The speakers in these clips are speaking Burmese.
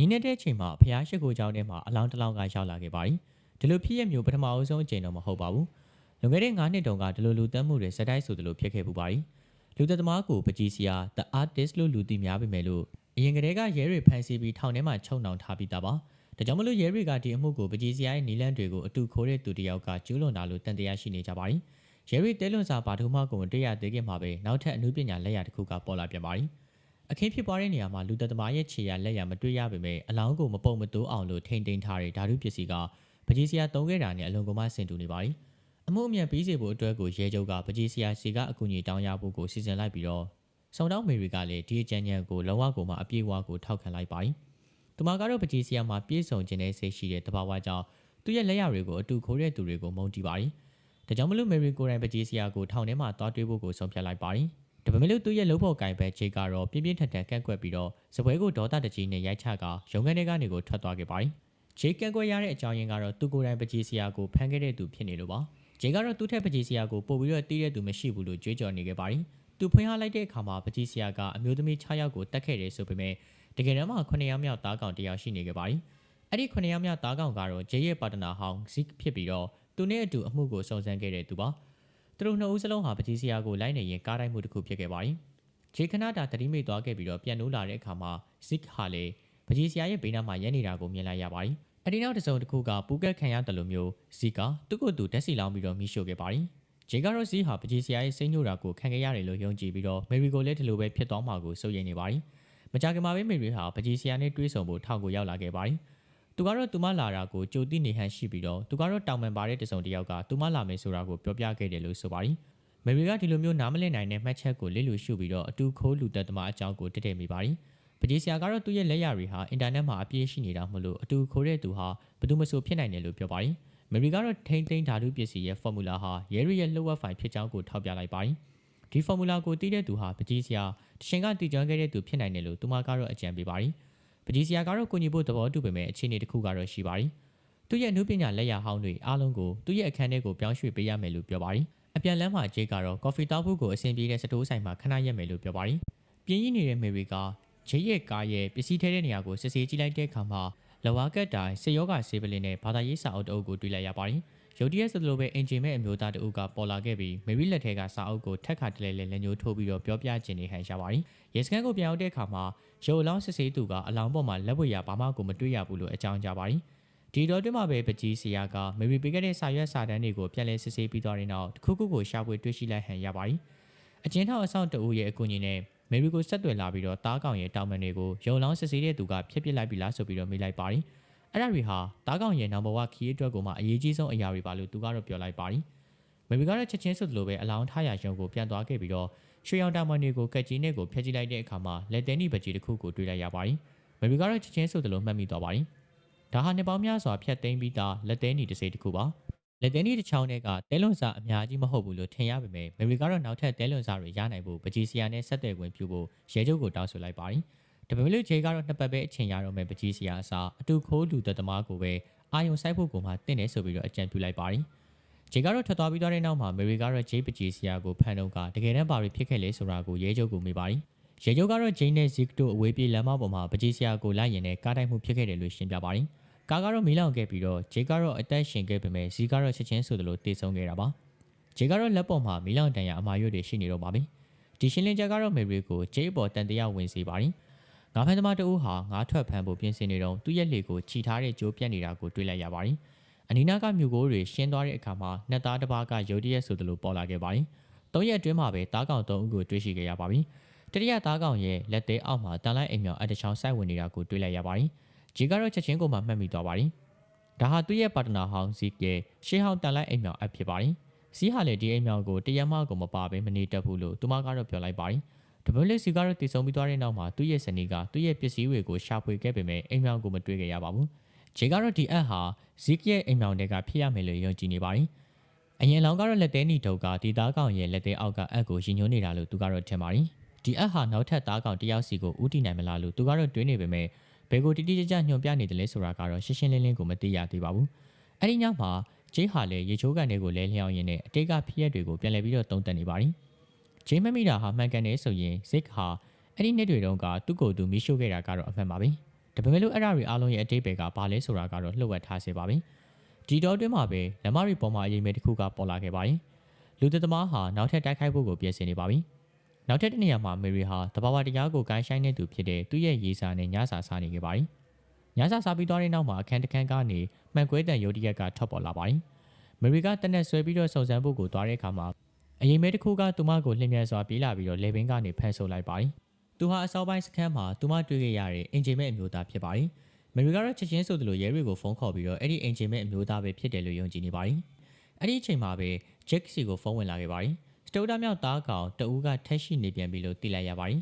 ညီနေတဲ့ချိန်မှာဖျားရှိခိုးကြောင်းထဲမှာအလောင်းတစ်လောင်းကရောက်လာခဲ့ပါတယ်ဒီလိုဖြစ်ရမျိုးပထမအဦးဆုံးအကြိမ်တော့မဟုတ်ပါဘူးလွန်ခဲ့တဲ့9နှစ်တုန်းကဒီလိုလူတက်မှုတွေစတိုက်ဆိုသလိုဖြစ်ခဲ့ပူပါတယ်လူသက်သမားကိုပကြီးစီယာ The Artist လို့လူသိများပေမဲ့လို့အရင်ကတည်းကရဲတွေဖမ်းဆီးပြီးထောင်ထဲမှာချုပ်နှောင်ထားပြီးသားပါဒါကြောင့်မလို့ရဲတွေကဒီအမှုကိုပကြီးစီယာရဲ့နီလန်းတွေကိုအတူခိုးတဲ့သူတစ်ယောက်ကကျူးလွန်တာလို့တန်တရားရှိနေကြပါတယ်ရဲရီတဲလွန်စာဘာထုမှကိုတွေ့ရသေးခင်မှာပဲနောက်ထပ်အမှုပညာလက်ရာတစ်ခုကပေါ်လာပြန်ပါတယ် အခင်းဖြစ်ပွားတဲ့နေရာမှာလူသက်သမားရဲ့ခြေရလက်ရမတွေ့ရပေမဲ့အလောင်းကိုမပုံမတိုးအောင်လို့ထိန်ထိန်ထားတဲ့ဓာတုပစ္စည်းကပကြီးစီယာတုံးခဲ့တာနဲ့အလွန်ကမှဆင်တူနေပါတယ်အမှုအမြန်ပြီးစေဖို့အတွက်ကိုရဲချုပ်ကပကြီးစီယာစီကအကူအညီတောင်းရဖို့ကိုစီစဉ်လိုက်ပြီးတော့စုံတောင်းမေရီကလည်းဒီအကြံဉာဏ်ကိုလုံးဝကိုမှအပြည့်အဝကိုထောက်ခံလိုက်ပါတယ်။သူမကတော့ပကြီးစီယာမှာပြည့်စုံခြင်းနဲ့စိတ်ရှိတဲ့တဘာဝကြောင့်သူ့ရဲ့လက်ရတွေကိုအတူခိုးတဲ့သူတွေကိုမုန်းတီးပါတယ်။ဒါကြောင့်မလို့မေရီကိုရိုင်းပကြီးစီယာကိုထောင်ထဲမှာတွားတွေးဖို့ကိုဆုံးဖြတ်လိုက်ပါတယ်။ ဒါပေမဲ့လို့သူ့ရဲ့လှုပ်ဖို့ကင်ဘက်ဂျေကတော့ပြင်းပြင်းထန်ထန်ကန့်ကွက်ပြီးတော့စပွဲကိုဒေါသတကြီးနဲ့ရိုက်ချကရုံခန်းထဲကနေကိုထွက်သွားခဲ့ပါတယ်။ဂျေကန့်ကွက်ရတဲ့အကြောင်းရင်းကတော့သူကိုယ်တိုင်ပကြီးစီယာကိုဖမ်းခဲ့တဲ့သူဖြစ်နေလို့ပါ။ဂျေကတော့သူ့ထက်ပကြီးစီယာကိုပို့ပြီးတော့တီးတဲ့သူမရှိဘူးလို့ကြွေးကြော်နေခဲ့ပါတယ်။သူဖွင့်ဟလိုက်တဲ့အခါမှာပကြီးစီယာကအမျိုးသမီး6ယောက်ကိုတတ်ခဲ့တယ်ဆိုပေမဲ့တကယ်တမ်းမှာ9ယောက်မြောက်သားကောင်တစ်ယောက်ရှိနေခဲ့ပါတယ်။အဲ့ဒီ9ယောက်မြောက်သားကောင်ကတော့ဂျေရဲ့ပါတနာဟောင်းဇစ်ဖြစ်ပြီးတော့သူနဲ့အတူအမှုကိုစုံစမ်းခဲ့တဲ့သူပါ။ သူတို့နှစ်ဦးစလုံးဟာပကြီးစီယာကိုလိုက်နေရင်ကားတိုင်းမှုတစ်ခုဖြစ်ခဲ့ပါတယ်။ဂျေခနာတာတတိမိတ်သွားခဲ့ပြီးတော့ပြန်နိုးလာတဲ့အခါမှာဇစ်ဟာလေပကြီးစီယာရဲ့ဘေးနားမှာရက်နေတာကိုမြင်လိုက်ရပါတယ်။အဒီနောက်တစ်စုံတစ်ခုကပူကက်ခံရတယ်လို့မျိုးဇီကသူ့ကိုယ်သူတက်စီလောင်းပြီးတော့မိရှို့ခဲ့ပါတယ်။ဂျေကတော့ဇီဟာပကြီးစီယာရဲ့စိတ်ညိုတာကိုခံခဲ့ရတယ်လို့ယုံကြည်ပြီးတော့မေရီကိုလည်းဒီလိုပဲဖြစ်သွားမှာကိုစိုးရိမ်နေပါတယ်။မကြခင်မှာပဲမေရီဟာပကြီးစီယာနဲ့တွေးဆုံဖို့ထောင်ကိုရောက်လာခဲ့ပါတယ်။ သူကတော့သူမလာတာကိုကြိုသိနေဟန်ရှိပြီးတော့သူကတော့တောင်ပန်ပါတဲ့တစုံတစ်ယောက်ကသူမလာမယ်ဆိုတာကိုပြောပြခဲ့တယ်လို့ဆိုပါတယ်။မေရီကဒီလိုမျိုးနားမလည်နိုင်တဲ့မှတ်ချက်ကိုလစ်လူရှုပြီးတော့အတူခိုးလူသက်သမားအကြောင်းကိုတက်တက်မိပါတယ်။ပကြီးဆရာကတော့သူ့ရဲ့လက်ရတွေဟာအင်တာနက်မှာအပြည့်ရှိနေတာမလို့အတူခိုးတဲ့သူဟာဘယ်သူမှဆိုဖြစ်နိုင်တယ်လို့ပြောပါတယ်။မေရီကတော့ထိမ့်သိမ်းဓာတုပစ္စည်းရဲ့ formula ဟာရဲရီရဲ့လှုပ်ဝက်ဖိုင်ဖြစ်ကြောင်းကိုထောက်ပြလိုက်ပါတယ်။ဒီ formula ကိုသိတဲ့သူဟာပကြီးဆရာတရှင်ကတည်ကြွခဲ့တဲ့သူဖြစ်နိုင်တယ်လို့သူမကတော့အကြံပေးပါတယ်။ပ ကြီးဆရာကတော့ကိုညီဖို့သဘောတူပေမဲ့အခြေအနေတစ်ခုကတော့ရှိပါတယ်။သူ့ရဲ့အမှုပညာလက်ရဟောင်းတွေအားလုံးကိုသူ့ရဲ့အခန်းထဲကိုပြောင်းရွှေ့ပေးရမယ်လို့ပြောပါတယ်။အပြန်လမ်းမှာဂျေကတော့ကော်ဖီတောက်ဖို့ကိုအဆင်ပြေတဲ့စတိုးဆိုင်မှာခဏရက်မယ်လို့ပြောပါတယ်။ပြင်းရင်းနေတဲ့မေရီကဂျေရဲ့ကားရဲ့ပစ္စည်းထဲတဲ့နေရာကိုစစ်ဆေးကြည့်လိုက်တဲ့အခါမှာလဝါကတ်တိုင်စေယောဂဆေးပလင်းနဲ့ဘာသာရေးစာအုပ်တအုပ်ကိုတွေ့လိုက်ရပါတယ်။ ရုတ်တရက်ဆိုလိုပဲအင်ဂျင်မဲ့အမျိုးသားတအုပ်ကပေါ်လာခဲ့ပြီးမေရီလက်ထဲကစာအုပ်ကိုထက်ခါတလဲလဲလက်ညှိုးထိုးပြီးတော့ပြောပြခြင်းနေဟန်ရှာပါတယ်။ရဲစခန်းကိုပြန်ရောက်တဲ့အခါမှာရုပ်အလောင်းစစ်ဆေးသူကအလောင်းပေါ်မှာလက်ဝဲရဘာမှကိုမတွေ့ရဘူးလို့အကြောင်းကြားပါတယ်။ဒီတော့တွင်မှာပဲပကြီးစီယာကမေရီပေးခဲ့တဲ့စာရွက်စာတမ်းတွေကိုပြန်လည်စစ်ဆေးပြီးတော့တဲ့နောက်တစ်ခုခုကိုရှာဖွေတွေ့ရှိလိုက်ဟန်ရပါတယ်။အကျဉ်းထောင်အဆောင်တအုပ်ရဲ့အကူအညီနဲ့မေရီကိုဆက်သွယ်လာပြီးတော့တားကောင်ရဲ့တောင်ပန်တွေကိုရုံလောင်းစစ်ဆေးတဲ့သူကဖျက်ပစ်လိုက်ပြီလားဆိုပြီးတော့မေးလိုက်ပါတယ်။ အဲ့ဒါတွေဟာတားကောင်ရဲ့နံပါတ်1ခီးအတွက်ကိုမှအရေးကြီးဆုံးအရာတွေပါလို့သူကတော့ပြောလိုက်ပါတယ်။မေရီကတော့ချက်ချင်းဆိုသလိုပဲအလောင်းထားရရုံကိုပြန်သွားခဲ့ပြီးတော့ရွှေရောင်တောင်ပန်တွေကိုကက်ကြီးနဲ့ကိုဖျက်ကြည့်လိုက်တဲ့အခါမှာလက်သေးနီပကြီးတစ်ခုကိုတွေ့လိုက်ရပါတယ်။မေရီကတော့ချက်ချင်းဆိုသလိုမှတ်မိသွားပါတယ်။ဒါဟာနှစ်ပေါင်းများစွာဖျက်သိမ်းပြီးသားလက်သေးနီတစ်စိတ်တစ်ခုပါ။လက်သေးနီတစ်ချောင်းထဲကတဲလွန်စာအများကြီးမဟုတ်ဘူးလို့ထင်ရပေမဲ့မေရီကတော့နောက်ထပ်တဲလွန်စာတွေရနိုင်ဖို့ပကြီးစီယာနဲ့ဆက်သွယ်ခွင့်ပြုဖို့ရဲချုပ်ကိုတောင်းဆိုလိုက်ပါတယ်။ ဒါပေမဲ့လို့ဂျေကတော့နှစ်ပတ်ပဲအချိန်ရတော့မယ်ပကြီးစီယာအစားအတူခိုးလူသက်သမားကိုပဲအာယုံဆိုင်ဖို့ကိုမှတင့်တယ်ဆိုပြီးတော့အကြံပြုလိုက်ပါတယ်။ဂျေကတော့ထွက်သွားပြီးတော့တဲ့နောက်မှာမေရီကတော့ဂျေပကြီးစီယာကိုဖန်တော့ကတကယ်တမ်းဘာတွေဖြစ်ခဲ့လဲဆိုတာကိုရဲချုပ်ကိုမေးပါတယ်။ရဲချုပ်ကတော့ဂျိန်းနဲ့ဇစ်တို့အဝေးပြေးလမ်းမပေါ်မှာပကြီးစီယာကိုလိုက်ရင်လည်းကားတိုက်မှုဖြစ်ခဲ့တယ်လို့ရှင်းပြပါတယ်။ကားကတော့မီးလောင်ခဲ့ပြီးတော့ဂျေကတော့အသက်ရှင်ခဲ့ပေမဲ့ဇီကတော့ချက်ချင်းဆိုသလိုတေဆုံးခဲ့တာပါဂျေကတော့လက်ပေါ်မှာမီးလောင်တန်ရအမာရွတ်တွေရှိနေတော့ပါပြီဒီရှင်းလင်းချက်ကတော့မေရီကိုဂျေအပေါ်တန်တရားဝင်စေပါတယ် ငါးဖန်သမားတဦးဟာငါးထွက်ဖမ်းဖို့ပြင်ဆင်နေတော့သူ့ရဲ့လေကိုခြိထားတဲ့ကြိုးပြက်နေတာကိုတွေ့လိုက်ရပါတယ်အနီနာကမြူကိုတွေရှင်းသွားတဲ့အခါမှာနှစ်သားတစ်ပါးကရုတ်တရက်ဆိုသလိုပေါ်လာခဲ့ပါတယ်သုံးရက်အတွင်းမှာပဲတားကောင်သုံးဦးကိုတွေ့ရှိခဲ့ရပါပြီတတိယသားကောင်ရဲ့လက်သေးအောက်မှာတန်လိုက်အိမ်မြောင်အတချောင်းစိုက်ဝင်နေတာကိုတွေ့လိုက်ရပါတယ်ဂျီကတော့ချက်ချင်းကိုမှမှတ်မိသွားပါတယ်။ဒါဟာသူ့ရဲ့ပါတနာဟောင်းစီရဲ့ရှေးဟောင်းတန်လိုက်အိမ်မြောင်အပ်ဖြစ်ပါတယ်။စီးဟာလည်းဒီအိမ်မြောင်ကိုတရမကိုမပါဘဲမနေတတ်ဘူးလို့သူမကတော့ပြောလိုက်ပါတယ်။ ဒဘလစီကတော့တည်ဆုံပြီးသွားတဲ့နောက်မှာသူ့ရဲ့ဇနီးကသူ့ရဲ့ပစ္စည်းတွေကိုရှာဖွေခဲ့ပေမဲ့အိမ်မြောင်ကိုမတွေ့ခဲ့ရပါဘူး။ဂျေကတော့ဒီအပ်ဟာဇီကရဲ့အိမ်မြောင်တွေကဖြစ်ရမယ်လို့ယုံကြည်နေပါတယ်။အရင်လောင်ကတော့လက်သေးနီတုတ်ကဒီသားကောင်ရဲ့လက်သေးအောက်ကအပ်ကိုရင်ညွှန်းနေတာလို့သူကတော့ထင်ပါတယ်။ဒီအပ်ဟာနောက်ထပ်သားကောင်တယောက်စီကိုဥတီနိုင်မလားလို့သူကတော့တွေးနေပေမဲ့ဘယ်ကိုတိတိကျကျညွှန်ပြနေတယ်လဲဆိုတာကတော့ရှင်းရှင်းလင်းလင်းကိုမသိရသေးပါဘူး။အဲဒီညမှာဂျေးဟာလည်းရေချိုးကန်တွေကိုလဲလျှောင်းရင်းနဲ့အတိတ်ကဖြစ်ရက်တွေကိုပြန်လည်ပြီးတော့သုံးသပ်နေပါသည်။ ဂျေးမမိတာဟာမှန်ကန်တယ်ဆိုရင်ဇစ်ဟာအဲ့ဒီနေ့တွေတုန်းကသူ့ကိုယ်သူမိရှို့ခဲ့တာကတော့အမှန်ပါပဲ။ဒါပေမဲ့လို့အဲ့ဒါတွေအားလုံးရဲ့အတိတ်ပဲကဘာလဲဆိုတာကတော့လှုပ်ဝက်ထားစေပါပြီဒီတော့အတွင်းမှာပဲလမ်းမတွေပေါ်မှာအရေးမဲတစ်ခုကပေါ်လာခဲ့ပါတယ်လူသက်သမားဟာနောက်ထပ်တိုက်ခိုက်ဖို့ကိုပြင်ဆင်နေပါပြီနောက်ထပ်တစ်နေရာမှာမေရီဟာတဘာဝတရားကိုဂိုင်းဆိုင်နေသူဖြစ်တဲ့သူ့ရဲ့ရေးစာနဲ့ညစာစားနေခဲ့ပါတယ်ညစာစားပြီးသွားတဲ့နောက်မှာအခန်းတစ်ခန်းကနေမှန်ကွဲတန်ရုတ်တရက်ကထွက်ပေါ်လာပါတယ်မေရီကတနက်ဆွဲပြီးတော့စုံစမ်းဖို့ကိုသွားတဲ့အခါမှာ အရင်မဲတစ်ခုကသူမကိုလှည့်မြန်စွာပြေးလာပြီးတော့လေဘင်းကနေဖန်ဆုပ်လိုက်ပါတယ်သူဟာအစောပိုင်းစခန်းမှာသူမတွေ့ခဲ့ရတဲ့အင်ဂျင်မဲအမျိုးသားဖြစ်ပါတယ်မေရီကတော့ချက်ချင်းဆိုသလိုရဲတွေကိုဖုန်းခေါ်ပြီးတော့အဲ့ဒီအင်ဂျင်မဲအမျိုးသားပဲဖြစ်တယ်လို့ယုံကြည်နေပါတယ်အဲ့ဒီအချိန်မှာပဲဂျက်စီကိုဖုန်းဝင်လာခဲ့ပါတယ်စတိုဒါမြောက်သားကောင်တဦးကထက်ရှိနေပြန်ပြီလို့သိလိုက်ရပါတယ်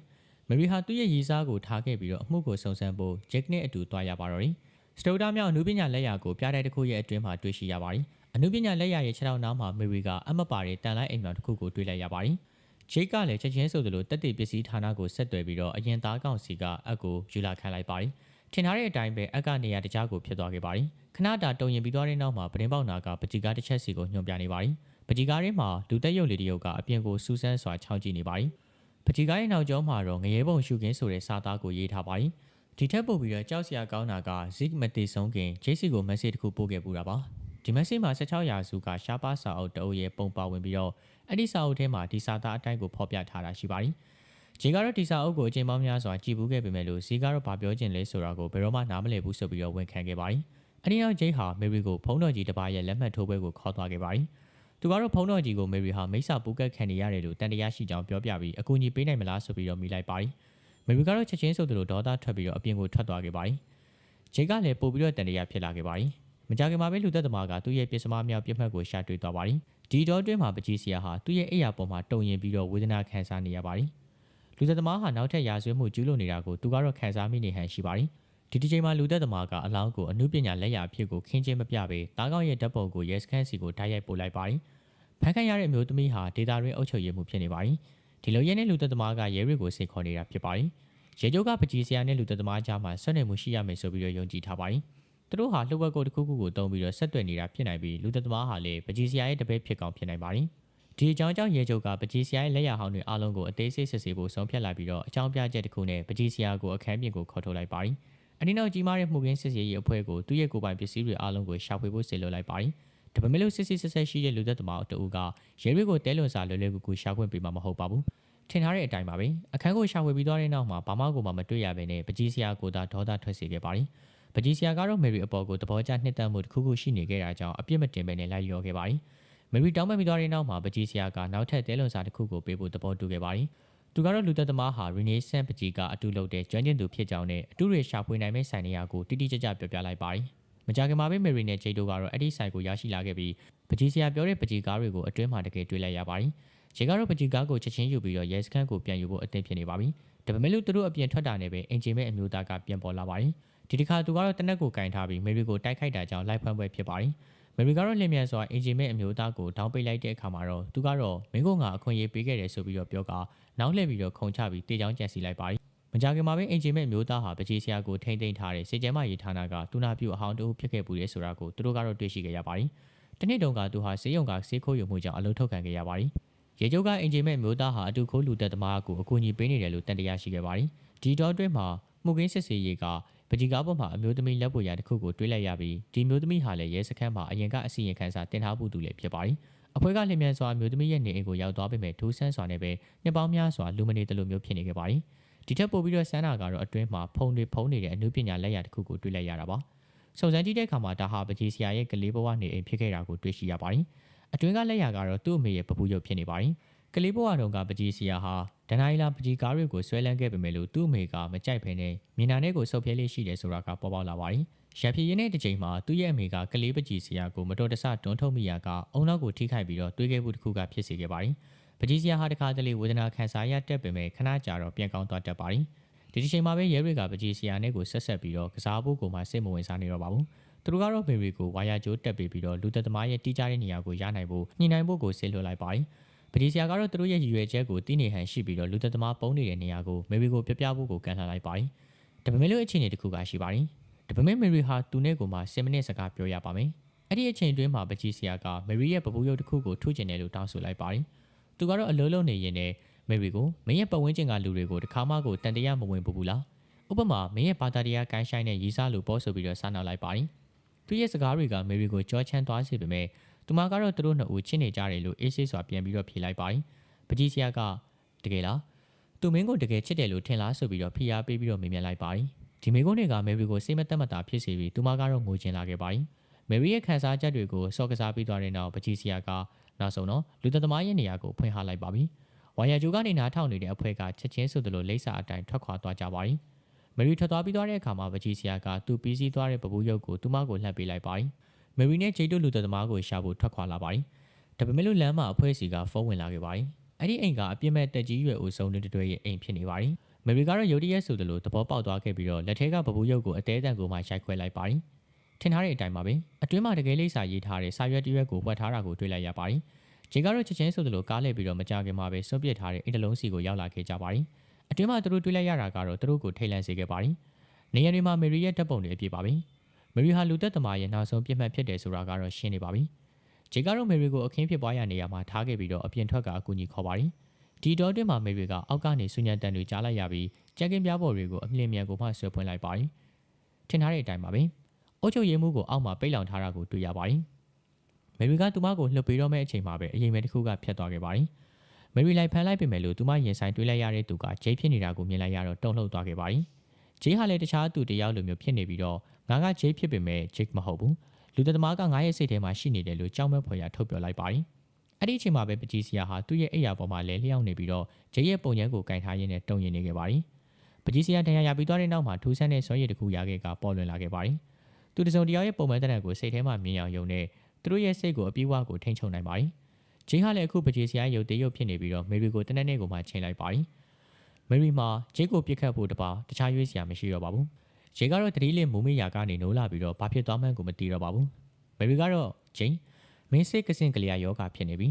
မေရီဟာသူ့ရဲ့ရေးစားကိုထားခဲ့ပြီးတော့အမှုကိုစုံစမ်းဖို့ဂျက်နဲ့အတူတွားရပါတော့တယ်စတိုဒါမြောက်အနုပညာလက်ရာကိုပြတဲ့တစ်ခုရဲ့အတွင်းမှာတွေ့ရှိရပါတယ် အနုပညာလက်ရရဲ့ခြေထောက်နားမှာမေရီကအမပါတဲ့တန်လိုက်အိမ်မြောင်တစ်ခုကိုတွေ့လိုက်ရပါတယ်။ဂျိတ်ကလည်းချက်ချင်းဆိုသလိုတက်တေပစ္စည်းဌာနကိုဆက်သွယ်ပြီးတော့အရင်သားကောင်စီကအက်ကိုယူလာခံလိုက်ပါတယ်။ထင်ထားတဲ့အတိုင်းပဲအက်ကနေရာတကြားကိုဖြစ်သွားခဲ့ပါတယ်။ခဏတာတုံရင်ပြီးသွားတဲ့နောက်မှာပဒင်းပေါက်နာကပကြီးကားတစ်ချက်စီကိုညွှန်ပြနေပါတယ်။ပကြီးကားရင်းမှာလူသက်ရုပ်လေးတရုပ်ကအပြင်ကိုစူးစမ်းစွာချောင်းကြည့်နေပါတယ်။ပကြီးကားရဲ့နောက်ကျောမှာတော့ငရဲပုံရှုခင်းဆိုတဲ့စာသားကိုရေးထားပါတယ်။ဒီထက်ပိုပြီးတော့ကြောက်စရာကောင်းတာကဇစ်မတေဆုံးခင်ဂျေစီကိုမက်ဆေ့တစ်ခုပို့ခဲ့ပူတာပါ။ ဒီမက်ဆေ့မှာ16ရာစုကရှားပါစာအုပ်တအုပ်ရဲ့ပုံပါဝင်ပြီးတော့အဲ့ဒီစာအုပ်ထဲမှာဒီစာသားအတိုင်းကိုဖော်ပြထားတာရှိပါတယ်။ဂျေကတော့ဒီစာအုပ်ကိုအချိန်ပေါင်းများစွာကြည်ဘူးခဲ့ပေမဲ့လို့ဇီကတော့ဘာပြောချင်လဲဆိုတာကိုဘယ်တော့မှနားမလည်ဘူးဆိုပြီးတော့ဝန်ခံခဲ့ပါတယ်။အဲ့ဒီနောက်ဂျေဟာမေရီကိုဖုန်းတော်ကြီးတစ်ပါးရဲ့လက်မှတ်ထိုးပွဲကိုခေါ်သွားခဲ့ပါတယ်။သူကတော့ဖုန်းတော်ကြီးကိုမေရီဟာမိစ္ဆာပူကတ်ခံနေရတယ်လို့တန်တရားရှိကြောင်းပြောပြပြီးအကူအညီပေးနိုင်မလားဆိုပြီးတော့မိလိုက်ပါတယ်။မေရီကတော့ချက်ချင်းဆိုသလိုဒေါသထွက်ပြီးတော့အပြင်ကိုထွက်သွားခဲ့ပါတယ်။ဂျေကလည်းပို့ပြီးတော့တန်တရားဖြစ်လာခဲ့ပါတယ်။ မကြခင်မှာပဲလူသက်သမားကသူ့ရဲ့ပစ္စမမြောက်ပြစ်မှတ်ကိုရှာတွေ့သွားပါတယ်။ဒီတော့တွင်းမှာပကြီးစရာဟာသူ့ရဲ့အိယာပေါ်မှာတုံရင်ပြီးတော့ဝေဒနာခံစားနေရပါတယ်။လူသက်သမားဟာနောက်ထပ်ရာဇဝတ်မှုကျူးလွန်နေတာကိုသူကတော့ခံစားမိနေဟန်ရှိပါတယ်။ဒီဒီချိန်မှာလူသက်သမားကအလောင်းကိုအမှုပညာလက်ရာအဖြစ်ကိုခင်းချင်းမပြပေတားကောင်းရဲ့ဓာတ်ပုံကိုရဲစခန်းစီကိုတိုက်ရိုက်ပို့လိုက်ပါတယ်။ဖန်ခံရတဲ့အမျိုးသမီးဟာဒေတာရင်းအုပ်ချုပ်ရေးမှုဖြစ်နေပါတယ်။ဒီလိုရဲနဲ့လူသက်သမားကရဲတွေကိုစိတ်ခေါ်နေတာဖြစ်ပါတယ်။ရဲကျုပ်ကပကြီးစရာနဲ့လူသက်သမားကြားမှာဆွနေမှုရှိရမယ်ဆိုပြီးတော့ယုံကြည်ထားပါတယ်။ သူတို့ဟာလှုပ်ဝက်ကိုတစ်ခုခုကိုတုံးပြီးတော့ဆက်သွယ်နေတာဖြစ်နိုင်ပြီးလူသက်သမားဟာလည်းပကြီးစရာရဲ့တပည့်ဖြစ်ကောင်းဖြစ်နိုင်ပါတယ်။ဒီအကြောင်းကြောင့်ရေချုပ်ကပကြီးစရာရဲ့လက်ရဟောင်းတွေအားလုံးကိုအသေးစိတ်စစ်ဆေးဖို့ဆုံးဖြတ်လိုက်ပြီးတော့အကြောင်းပြချက်တစ်ခုနဲ့ပကြီးစရာကိုအခန်းပြင်ကိုခေါ်ထုတ်လိုက်ပါတယ်။အနည်းနောက်ကြီးမားတဲ့မှုကင်းစစ်ဆေးရေးအဖွဲ့ကိုသူ့ရဲ့ကိုယ်ပိုင်ပစ္စည်းတွေအားလုံးကိုရှာဖွေဖို့စေလွှတ်လိုက်ပါတယ်။ဒါပေမဲ့လို့စစ်စစ်ဆက်ဆက်ရှိတဲ့လူသက်သမားတအူးကရဲတွေကိုတဲလွန်စာလွယ်လွယ်ကူကူရှာခွင့်ပေးမှာမဟုတ်ပါဘူး။ထင်ထားတဲ့အတိုင်းပါပဲအခန်းကိုရှာဖွေပြီးသွားတဲ့နောက်မှာဘာမှကိုမှမတွေ့ရဘဲနဲ့ပကြီးစရာကိုသာဒေါသထွက်စေခဲ့ပါတယ်။ ပကြီးဆရာကတော့မယ်ရီအပေါ်ကိုသဘောကျနှစ်သက်မှုတစ်ခုခုရှိနေခဲ့တာကြောင့်အပြစ်မတင်ဘဲနဲ့လိုက်လျော်ခဲ့ပါတယ်။မယ်ရီတောင်းပန်ပြီးသွားတဲ့နောက်မှာပကြီးဆရာကနောက်ထပ်တဲလွန်စာတစ်ခုကိုပေးဖို့သဘောတူခဲ့ပါတယ်။သူကတော့လူသက်သမားဟာရီနေဆန်ပကြီးကအတူလုပ်တဲ့ကျွမ်းကျင်သူဖြစ်ကြောင်းနဲ့အတူတွေရှာဖွေနိုင်မဲ့ဆိုင်နေရာကိုတိတိကျကျပြောပြလိုက်ပါတယ်။မကြခင်မှာပဲမယ်ရီနဲ့ဂျေတိုကတော့အဲ့ဒီဆိုင်ကိုရရှိလာခဲ့ပြီးပကြီးဆရာပြောတဲ့ပကြီးကားတွေကိုအတွင်းမှာတကယ်တွေ့လိုက်ရပါတယ်။ဂျေကတော့ပကြီးကားကိုချက်ချင်းယူပြီးတော့ရဲစခန်းကိုပြန်ယူဖို့အသင့်ဖြစ်နေပါပြီ။ဒါပေမဲ့လို့သူတို့အပြင်ထွက်တာနဲ့ပဲအင်ဂျင်မဲ့အမျိုးသားကပြန်ပေါ်လာပါတယ်။ ဒီတစ်ခါသူကတော့တနက်ကိုကင်ထားပြီးမေရီကိုတိုက်ခိုက်တာကြောင့်လိုက်ဖမ်းပွဲဖြစ်ပါတယ်မေရီကတော့လင်မြန်စွာအင်ဂျင်မဲ့အမျိုးသားကိုတောင်းပိတ်လိုက်တဲ့အခါမှာတော့သူကတော့မင်းကငါအခွင့်အရေးပေးခဲ့တယ်ဆိုပြီးတော့ပြောကနောက်လှည့်ပြီးတော့ခုံချပြီးတေချောင်းကြံစီလိုက်ပါတယ်မကြခင်မှာပဲအင်ဂျင်မဲ့မျိုးသားဟာပကြီးဆရာကိုထိမ့်သိမ်းထားတဲ့စေကျဲမရေးဌာနကတူနာပြူအဟောင်းတူဖြစ်ခဲ့ပူတယ်ဆိုတာကိုသူတို့ကတော့တွေ့ရှိခဲ့ရပါတယ်။တနေ့တုန်းကသူဟာစေယုံကစေးခိုးယူမှုကြောင့်အလုပ်ထုတ်ခံခဲ့ရပါတယ်။ရေကျုပ်ကအင်ဂျင်မဲ့မျိုးသားဟာအတူခိုးလူသက်သမားကိုအကူအညီပေးနေတယ်လို့တန်တရားရှိခဲ့ပါတယ်။ဒီတော့အတွင်းမှာမှုကင်းစစ်စေးရေးက ပကြီးကားပေါ်မှာအမျိုးသမီးလက်ပွေရာတစ်ခုကိုတွေးလိုက်ရပြီးဒီမျိုးသမီးဟာလည်းရဲစခန်းမှာအရင်ကအစီရင်ခံစာတင်ထားဖို့သူလည်းဖြစ်ပါတယ်။အဖွဲ့ကလျင်မြန်စွာမျိုးသမီးရဲ့နေအိမ်ကိုရောက်သွားပေမဲ့ထိုးဆန်းစွာနဲ့ပဲနှစ်ပေါင်းများစွာလူမနေတဲ့လိုမျိုးဖြစ်နေခဲ့ပါတယ်။ဒီထက်ပိုပြီးတော့ဆန်းနာကတော့အတွင်းမှာဖုံတွေဖုံနေတဲ့အမှုပညာလက်ရာတစ်ခုကိုတွေးလိုက်ရတာပါ။စုံစမ်းကြည့်တဲ့အခါမှာဒါဟာပကြီးဆရာရဲ့ကလေးဘဝနေအိမ်ဖြစ်ခဲ့တာကိုတွေ့ရှိရပါတယ်။အတွင်းကလက်ရာကတော့သူ့အမေရဲ့ပပူရုပ်ဖြစ်နေပါတယ်။ ကလေးဘဝတုန်းကပကြီးစီယာဟာဒနိုင်လာပကြီးကားတွေကိုဆွဲလန်းခဲ့ပေမဲ့လို့သူ့အမေကမကြိုက်ဖ ೇನೆ မြင်နာနဲ့ကိုဆုပ်ဖြဲလေးရှိတယ်ဆိုတာကပေါ်ပေါက်လာပါတယ်။ရံဖြည်ရင်းတဲ့တစ်ချိန်မှာသူ့ရဲ့အမေကကလေးပကြီးစီယာကိုမတော်တဆတွန်းထုတ်မိရာကအုံနောက်ကိုထိခိုက်ပြီးတော့တွေးခဲ့မှုတစ်ခုကဖြစ်စေခဲ့ပါတယ်။ပကြီးစီယာဟာတခါတလေဝေဒနာခံစားရတတ်ပေမဲ့ခဏကြာတော့ပြန်ကောင်းသွားတတ်ပါတယ်။ဒီတစ်ချိန်မှာပဲရဲတွေကပကြီးစီယာနဲ့ကိုဆက်ဆက်ပြီးတော့ကစားဖို့ကိုမှစိတ်မဝင်စားနေတော့ပါဘူး။သူတို့ကတော့မေရီကိုဝါယာကျိုးတက်ပြီးပြီးတော့လူသက်သမားရဲ့တီးကြတဲ့နေရာကိုရနိုင်ဖို့ညှိနှိုင်းဖို့ကိုဆေးလွှတ်လိုက်ပါတယ်။ ပဒီဆီယာကတော့သူတို့ရဲ့ရည်ရွယ်ချက်ကိုသိနေဟန်ရှိပြီးတော့လူသက်သမားပုံနေတဲ့နေရာကိုမေရီကိုပြပြဖို့ကိုကန်လှလိုက်ပါတယ်။ဒါပေမဲ့လို့အခြေအနေတစ်ခုကရှိပါတယ်။ဒါပေမဲ့မေရီဟာသူနဲ့ကိုမှ10မိနစ်စကားပြောရပါမယ်။အဲ့ဒီအချိန်တွင်းမှာပကြီးဆီယာကမေရီရဲ့ပပူရုပ်တစ်ခုကိုထုချင်တယ်လို့တောင်းဆိုလိုက်ပါတယ်။သူကတော့အလုံးလုံးနေရင်နဲ့မေရီကိုမင်းရဲ့ပတ်ဝန်းကျင်ကလူတွေကိုတခါမှကိုတန်တရားမဝင်ဘူးဘူးလား။အဥပမာမင်းရဲ့ဘာသာတရားကိုင်းဆိုင်တဲ့ရီးစားလိုပေါ်ဆိုပြီးတော့စနောက်လိုက်ပါတယ်သူရဲ့စကားတွေကမေရီကိုကြောချမ်းသွားစေပေမဲ့ သူမကတော့သူတို့နှစ်ဦးချစ်နေကြတယ်လို့အေးဆေးစွာပြန်ပြီးတော့ဖြေလိုက်ပါတယ်ပကြီးစရာကတကယ်လားသူမင်းကိုတကယ်ချစ်တယ်လို့ထင်လားဆိုပြီးတော့ဖိအားပေးပြီးတော့မေးမြန်းလိုက်ပါတယ်ဒီမိကုန်းတွေကမေရီကိုစိတ်မသက်မသာဖြစ်စေပြီးသူမကတော့ငိုချင်လာခဲ့ပါတယ်မယ်ရီရဲ့ခံစားချက်တွေကိုစော့ကစားပြီးသွားတဲ့နောက်ပကြီးစရာကနောက်ဆုံးတော့လူသက်သမားရဲ့နေရာကိုဖွင့်ဟလိုက်ပါပြီဝါယာဂျူကနေနားထောင်နေတဲ့အဖွဲကချက်ချင်းဆိုသလိုလိမ့်စာအတိုင်းထွက်ခွာသွားကြပါတယ်မယ်ရီထွက်သွားပြီးသွားတဲ့အခါမှာပကြီးစရာကသူပြီးစီးသွားတဲ့ပပူးရုပ်ကိုသူမကိုလှပ်ပေးလိုက်ပါတယ် မယ်ရီနဲ့ဂျေတိုလူသက်သမားကိုရှာဖို့ထွက်ခွာလာပါတယ်ဒါပေမဲ့လို့လမ်းမှာအဖွဲစီကဖုန်းဝင်လာခဲ့ပါတယ်အဲ့ဒီအိမ်ကအပြစ်မဲ့တက်ကြီးရွယ်ဦးဆုံးတဲ့တွေ့ရဲ့အိမ်ဖြစ်နေပါတယ်မယ်ရီကတော့ရုတ်တရက်ဆိုသလိုသဘောပေါက်သွားခဲ့ပြီးတော့လက်ထဲကပပူးရုပ်ကိုအသေးအံကိုမှရိုက်ခွဲလိုက်ပါတယ်ထင်ထားတဲ့အတိုင်းပါပဲအတွင်းမှာတကယ်လေးစာရေးထားတဲ့စာရွက်တစ်ရွက်ကိုဝတ်ထားတာကိုတွေ့လိုက်ရပါတယ်ဂျေကတော့ချက်ချင်းဆိုသလိုကားလှည့်ပြီးတော့မကြခင်မှာပဲစွန့်ပစ်ထားတဲ့အင်တလုံးစီကိုရောက်လာခဲ့ကြပါတယ်အတွင်းမှာသူတို့တွေ့လိုက်ရတာကတော့သူတို့ကိုထိတ်လန့်စေခဲ့ပါတယ်နေရာတွေမှာမယ်ရီရဲ့တပ်ပုံတွေအပြည့်ပါပဲ မယ်ရီဟာလူသက်သမားရဲ့နောက်ဆုံးပြစ်မှတ်ဖြစ်တယ်ဆိုတာကတော့ရှင်းနေပါပြီဂျေကတော့မယ်ရီကိုအခင်းဖြစ်ပွားရနေရာမှာထားခဲ့ပြီးတော့အပြင်ထွက်ကအကူအညီခေါ်ပါတယ်ဒီတော့တွင်မှာမယ်ရီကအောက်ကနေဆူညံတန်တွေကြားလိုက်ရပြီးကြက်ကင်းပြားပေါ်တွေကိုအမြင့်မြန်ကိုမှဆွဲဖွင့်လိုက်ပါတယ်ထင်ထားတဲ့အတိုင်းပါပဲအုတ်ချုပ်ရည်မှုကိုအောက်မှာပိတ်လောင်ထားတာကိုတွေ့ရပါတယ်မယ်ရီကသူမကိုလှုပ်ပေးတော့မယ့်အချိန်မှာပဲအရင်မဲ့တစ်ခုကဖြတ်သွားခဲ့ပါတယ်မယ်ရီလိုက်ဖမ်းလိုက်ပေမဲ့လို့သူမရင်ဆိုင်တွေးလိုက်ရတဲ့သူကဂျေးဖြစ်နေတာကိုမြင်လိုက်ရတော့တုန်လှုပ်သွားခဲ့ပါတယ်ဂျေးဟာလည်းတခြားသူတယောက်လိုမျိုးဖြစ်နေပြီးတော့ ငါကဂျေးဖြစ်ပေမဲ့ဂျိတ်မဟုတ်ဘူးလူသက်သမားကငါရဲ့စိတ်ထဲမှာရှိနေတယ်လို့ကြောက်မဲ့ဖွယ်ရထုတ်ပြောလိုက်ပါတယ်အဲ့ဒီအချိန်မှာပဲပကြီးစီယာဟာသူ့ရဲ့အိယာပေါ်မှာလဲလျှောက်နေပြီးတော့ဂျေးရဲ့ပုံရန်ကိုကင်ထားရင်းနဲ့တုံရင်နေခဲ့ပါတယ်ပကြီးစီယာတန်ရာရပြီးသွားတဲ့နောက်မှာထူးဆန်းတဲ့ဆွဲရည်တစ်ခုရခဲ့ကပေါ်လွင်လာခဲ့ပါတယ်သူတစုံတယောက်ရဲ့ပုံမှန်တဲ့ကိုစိတ်ထဲမှာမြင်အောင်ယုံနဲ့သူတို့ရဲ့စိတ်ကိုအပြေးအဝကိုထိန်းချုပ်နိုင်ပါတယ်ဂျေးဟာလည်းအခုပကြီးစီယာရုပ်တရုပ်ဖြစ်နေပြီးတော့မေရီကိုတနက်နေ့ကိုမှချိန်လိုက်ပါတယ်မေရီမှာဂျေးကိုပြစ်ခတ်ဖို့တပါတခြားရွေးစရာမရှိတော့ပါဘူး ဂျေးကတော့တတိလင်းမူမေးရာကနေနိုးလာပြီးတော့ဘာဖြစ်သွားမှန်းကိုမသိတော့ပါဘူးမေရီကတော့ဂျိန်မင်းစိတ်ကစင်ကလေးယောဂဖြစ်နေပြီ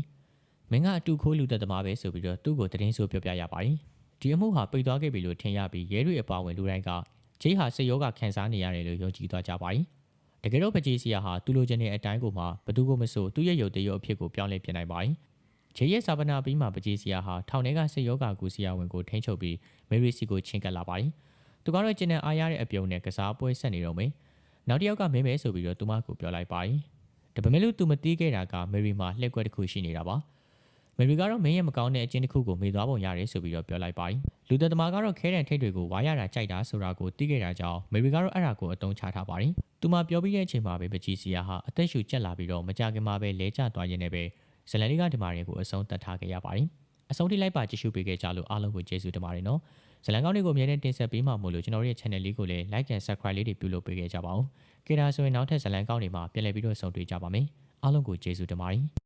မင်းကအတူခိုးလူသက်သမားပဲဆိုပြီးတော့သူ့ကိုတရင်ဆိုပြောပြရပါတယ်ဒီအမှုဟာပိတ်သွားခဲ့ပြီလို့ထင်ရပြီးရဲတွေအပါဝင်လူတိုင်းကဂျေးဟာစိတ်ယောဂခံစားနေရတယ်လို့ယုံကြည်သွားကြပါတယ်တကယ်တော့ပကြီးစီယာဟာသူ့လိုချင်တဲ့အတိုင်းကိုမှဘသူကိုမဆိုသူ့ရဲ့ရုပ်တရုပ်အဖြစ်ကိုပြောင်းလဲပြနိုင်ပါတယ်ဂျေးရဲ့စာပနာပြီးမှပကြီးစီယာဟာထောင်ထဲကစိတ်ယောဂကူစီယာဝင်ကိုထိန်းချုပ်ပြီးမေရီစီကိုချင်းကပ်လာပါတယ် သူကတော့ကျင်းတဲ့အားရတဲ့အပြုံနဲ့ကစားပွဲဆက်နေတော့မယ်နောက်တစ်ယောက်ကမင်းမဲဆိုပြီးတော့သူမကိုပြောလိုက်ပါတယ်ဒါပေမဲ့လို့သူမတီးခဲ့တာကမယ်ရီမှာလှည့်ကွက်တစ်ခုရှိနေတာပါမယ်ရီကတော့မင်းရဲ့မကောင်းတဲ့အကျင့်တစ်ခုကိုမေ့သွားပုံရတယ်ဆိုပြီးတော့ပြောလိုက်ပါတယ်လူသက်သမားကတော့ခဲတံထိတ်တွေကိုဝါရတာကြိုက်တာဆိုတာကိုသိခဲ့တာကြောင့်မယ်ရီကတော့အဲ့ဒါကိုအတုံးချထားပါတယ်သူမပြောပြီးတဲ့အချိန်မှာပဲပကြီးစီယာဟာအသက်ရှူကျက်လာပြီးတော့မကြခင်မှာပဲလဲကျသွားရင်းနဲ့ပဲဇလန်လေးကဒီမာရီကိုအဆုံးသတ်ထားခဲ့ရပါတယ်အဆုံးထိလိုက်ပါကြည့်ရှုပေးခဲ့ကြလို့အားလုံးကိုကျေးဇူးတင်ပါတယ်နော် ဇလန်ကောင်းလေးကိုအမြဲတမ်းတင်ဆက်ပေးမှာမို့လို့ကျွန်တော်တို့ရဲ့ channel လေးကိုလည်း like and subscribe လေးတွေပြုလုပ်ပေးခဲ့ကြပါဦး။ကြဒါဆိုရင်နောက်ထပ်ဇလန်ကောင်းတွေမှာပြန်လည်ပြီးတော့ဆုံတွေ့ကြပါမယ်။အားလုံးကိုကျေးဇူးတင်ပါတယ်။